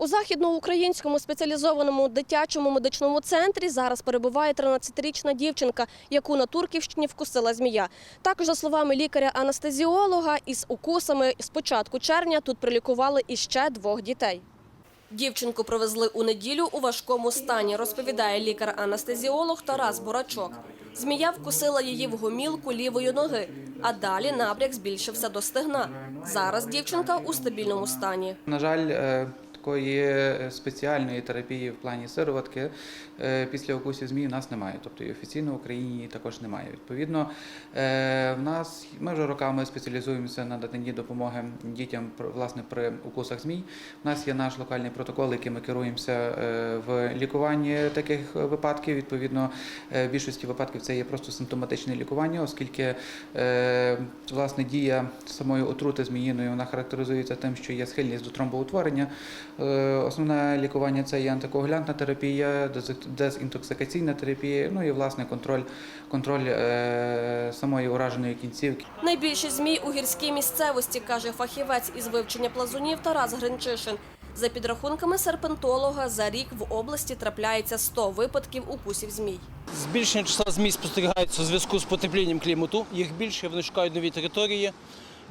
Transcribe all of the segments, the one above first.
У західноукраїнському спеціалізованому дитячому медичному центрі зараз перебуває 13-річна дівчинка, яку на Турківщині вкусила змія. Також, за словами лікаря-анестезіолога, із укусами з початку червня тут прилікували іще двох дітей. Дівчинку привезли у неділю у важкому стані, розповідає лікар-анестезіолог Тарас Бурачок. Змія вкусила її в гомілку лівої ноги, а далі набряк збільшився до стегна. Зараз дівчинка у стабільному стані. На жаль, е, такої е, спеціальної терапії в плані сироватки е, після укусів змії в нас немає. Тобто і офіційно в Україні також немає. Відповідно, е, в нас ми вже роками спеціалізуємося на наданні допомоги дітям власне при укусах змій. У нас є наш локальний протокол, яким ми керуємося в лікуванні таких випадків. Відповідно, в більшості випадків це є просто симптоматичне лікування, оскільки власне дія самої отрути зміїної вона характеризується тим, що є схильність до тромбоутворення. Е, Основне лікування це є антикоагулянтна терапія, дез- дезінтоксикаційна терапія, ну і власне контроль, контроль е, самої ураженої кінцівки. Найбільше змій у гірській місцевості, каже фахівець із вивчення плазунів Тарас Гринчишин. За підрахунками серпентолога, за рік в області трапляється 100 випадків укусів змій. Збільшення числа змій спостерігається у зв'язку з потеплінням клімату. Їх більше, вони шукають нові території.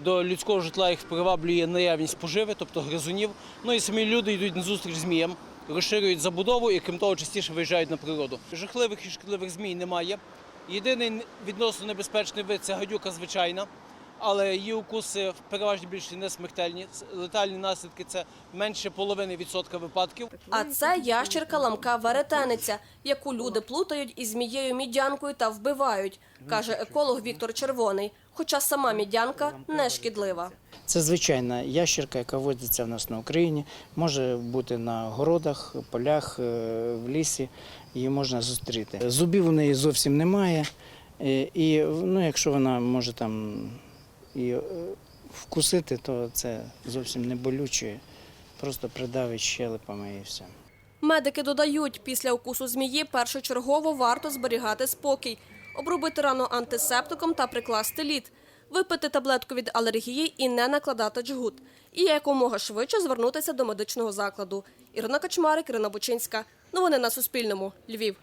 До людського житла їх приваблює наявність поживи, тобто гризунів. Ну і самі люди йдуть на зустріч зміям, розширюють забудову і крім того частіше виїжджають на природу. Жахливих і шкідливих змій немає. Єдиний відносно небезпечний вид це гадюка звичайна, але її укуси в переважній більшості не смертельні. Летальні наслідки це менше половини відсотка випадків. А це ящерка ламка веретениця, яку люди плутають із змією мідянкою та вбивають, каже еколог Віктор Червоний. Хоча сама мідянка не шкідлива. Це звичайна ящерка, яка водиться в нас на Україні. Може бути на городах, полях, е, в лісі. Її можна зустріти. Зубів у неї зовсім немає. е, І ну, якщо вона може там і е, вкусити, то це зовсім не болюче. Просто придавить щелепами і все. Медики додають, після укусу змії першочергово варто зберігати спокій, обробити рану антисептиком та прикласти лід, випити таблетку від алергії і не накладати джгут. І якомога швидше звернутися до медичного закладу. Ірина Качмарик, Ірина Бучинська. Новини на Суспільному. Львів.